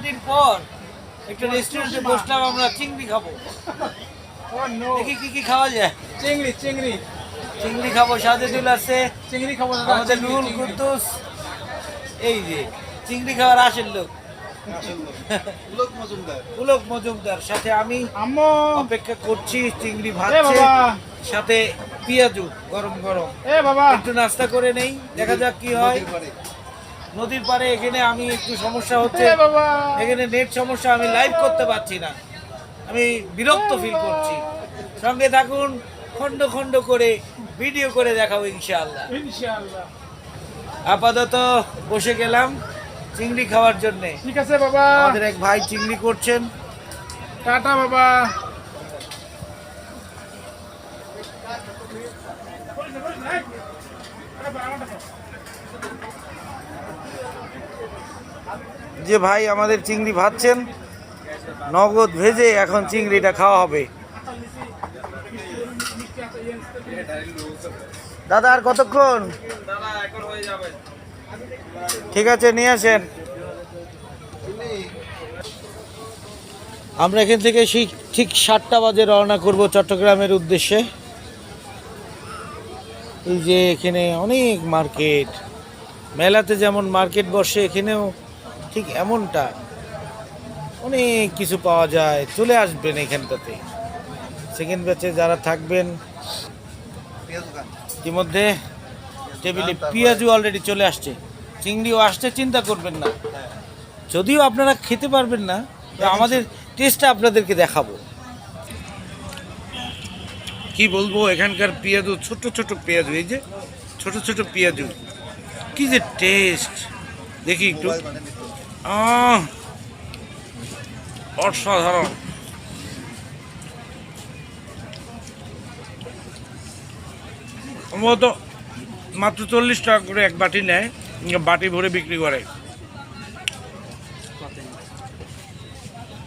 পার্টির পর একটা রেস্টুরেন্টে বসলাম আমরা চিংড়ি খাব। Oh দেখি কি কি খাওয়া যায়। চিংড়ি চিংড়ি। চিংড়ি খাব সাজেদুল আছে। চিংড়ি খাব আমাদের চিংড়ি, নুরুল কুদ্দুস। এই যে চিংড়ি খাওয়ার আসেন লোক। পুলক মজুমদার। সাথে আমি আম্মু। অপেক্ষা করছি চিংড়ি ভাজছে। সাথে পেঁয়াজু গরম গরম। এ বাবা। একটু নাস্তা করে নেই দেখা যাক কি হয়। নদীর পাড়ে এখানে আমি একটু সমস্যা হচ্ছে। এখানে নেট সমস্যা আমি লাইভ করতে পারছি না। আমি বিরক্ত ফিল করছি। সঙ্গে থাকুন খণ্ড খণ্ড করে ভিডিও করে দেখাবো ইনশাআল্লাহ। ইনশাআল্লাহ। আপাতত বসে গেলাম চিংড়ি খাওয়ার জন্য। ঠিক আছে বাবা। আমাদের এক ভাই চিংড়ি করছেন। টাটা বাবা। যে ভাই আমাদের চিংড়ি ভাজছেন, নগদ ভেজে এখন চিংড়িটা খাওয়া হবে। দাদা, আর কতক্ষণ? ঠিক আছে, নিয়ে আসেন। আমরা এখান থেকে সেই ঠিক সাতটা বাজে রওনা করব চট্টগ্রামের উদ্দেশ্যে। এই যে এখানে অনেক মার্কেট। মেলাতে যেমন মার্কেট বসে, এখানেও ঠিক এমনটা। অনেক কিছু পাওয়া যায় চলে আসবেন এখানটাতে। সেকেন্ড ব্যাচে যারা থাকবেন ইতিমধ্যে টেবিলে পেঁয়াজু অলরেডি চলে আসছে। চিংড়িও আসছে চিন্তা করবেন না। যদিও আপনারা খেতে পারবেন না তো আমাদের টেস্টটা আপনাদেরকে দেখাবো। কি বলব এখানকার পেঁয়াজু ছোট ছোট পেঁয়াজু এই যে ছোট ছোট পেঁয়াজু কি যে টেস্ট দেখি একটু। অসাধারণ। সম্ভবত মাত্র চল্লিশ টাকা করে এক বাটি নেয় বাটি ভরে বিক্রি করে।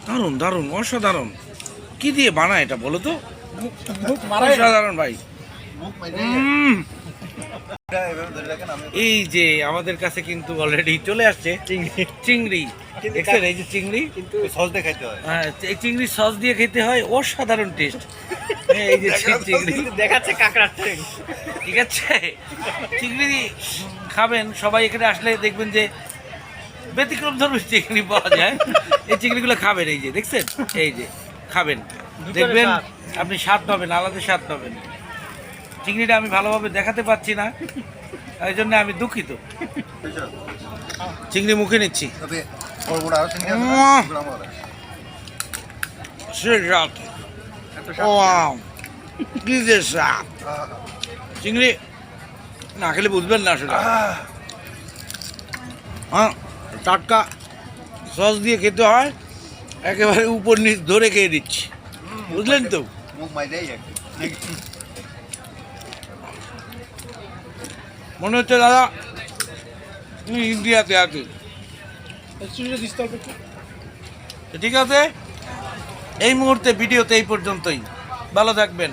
দারুণ দারুণ অসাধারণ। কি দিয়ে বানায় এটা বলো তো? অসাধারণ ভাই। এই যে আমাদের কাছে কিন্তু অলরেডি চলে আসছে চিংড়ি। দেখছেন এই যে চিংড়ি। কিন্তু সস দেখাইতে হয়। হ্যাঁ এই চিংড়ি সস দিয়ে খেতে হয় অসাধারণ টেস্ট এই যে চিংড়ি। দেখাচ্ছে কাকড়ার ট্রেন ঠিক আছে? চিংড়ি খাবেন সবাই এখানে আসলে দেখবেন যে ব্যতিক্রম ধরনের চিংড়ি পাওয়া যায়। এই চিংড়িগুলো খাবেন এই যে দেখছেন? এই যে খাবেন। দেখবেন আপনি স্বাদ পাবেন আলাদা স্বাদ পাবেন। চিংড়িটা আমি ভালোভাবে দেখাতে পাচ্ছি না। এই জন্য আমি দুঃখিত। চিংড়ি মুখে নিচ্ছি। তবে বড় বড় চিংড়ি না? কি যে চিংড়ি খেলে বুঝবেন না আসলে হ্যাঁ টাটকা সস দিয়ে খেতে হয় একেবারে উপর নিচ ধরে খেয়ে দিচ্ছি বুঝলেন তো? মুখ একটু মনে হচ্ছে দাদা তুমি ইন্ডিয়াতে আছে। তো ঠিক আছে? এই মুহূর্তে ভিডিওতে এই পর্যন্তই। ভালো থাকবেন।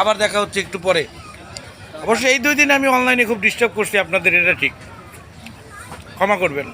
আবার দেখা হচ্ছে একটু পরে। অবশ্যই এই দুই দিন আমি অনলাইনে খুব ডিস্টার্ব করছি আপনাদের এটা ঠিক। ক্ষমা করবেন।